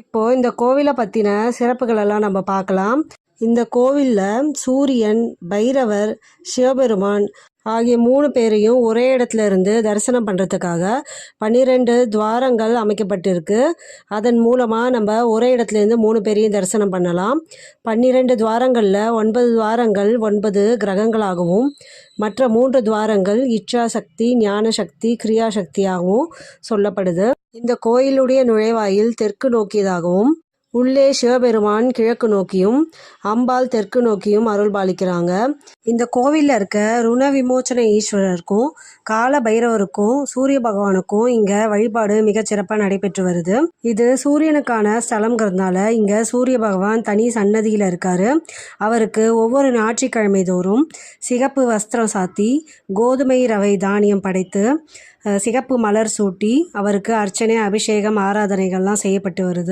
இப்போ இந்த கோவிலை பற்றின சிறப்புகளெல்லாம் நம்ம பார்க்கலாம். இந்த கோவிலில் சூரியன் பைரவர் சிவபெருமான் ஆகிய மூணு பேரையும் ஒரே இடத்துல இருந்து தரிசனம் பண்ணுறதுக்காக பன்னிரெண்டு துவாரங்கள் அமைக்கப்பட்டிருக்கு. அதன் மூலமாக நம்ம ஒரே இடத்துல இருந்து மூணு பேரையும் தரிசனம் பண்ணலாம். பன்னிரெண்டு துவாரங்களில் ஒன்பது துவாரங்கள் ஒன்பது கிரகங்களாகவும் மற்ற மூன்று துவாரங்கள் இச்சா சக்தி ஞான சக்தி கிரியா சக்தியாகவும் சொல்லப்படுது. இந்த கோயிலுடைய நுழைவாயில் தெற்கு நோக்கியதாகவும் உள்ளே சிவபெருமான் கிழக்கு நோக்கியும் அம்பாள் தெற்கு நோக்கியும் அருள் பாலிக்கிறாங்க இந்த கோவிலில் இருக்க ருண விமோச்சன ஈஸ்வரருக்கும் கால பைரவருக்கும் சூரிய பகவானுக்கும் இங்க வழிபாடு மிக சிறப்பாக நடைபெற்று வருது. இது சூரியனுக்கான ஸ்தலம்ங்கிறதுனால இங்க சூரிய பகவான் தனி சன்னதியில் இருக்காரு. அவருக்கு ஒவ்வொரு ஞாயிற்றுக்கிழமை தோறும் சிகப்பு வஸ்திரம் சாத்தி கோதுமை ரவை தானியம் படைத்து சிகப்பு மலர் சூட்டி அவருக்கு அர்ச்சனை அபிஷேகம் ஆராதனைகள்லாம் செய்யப்பட்டு வருது.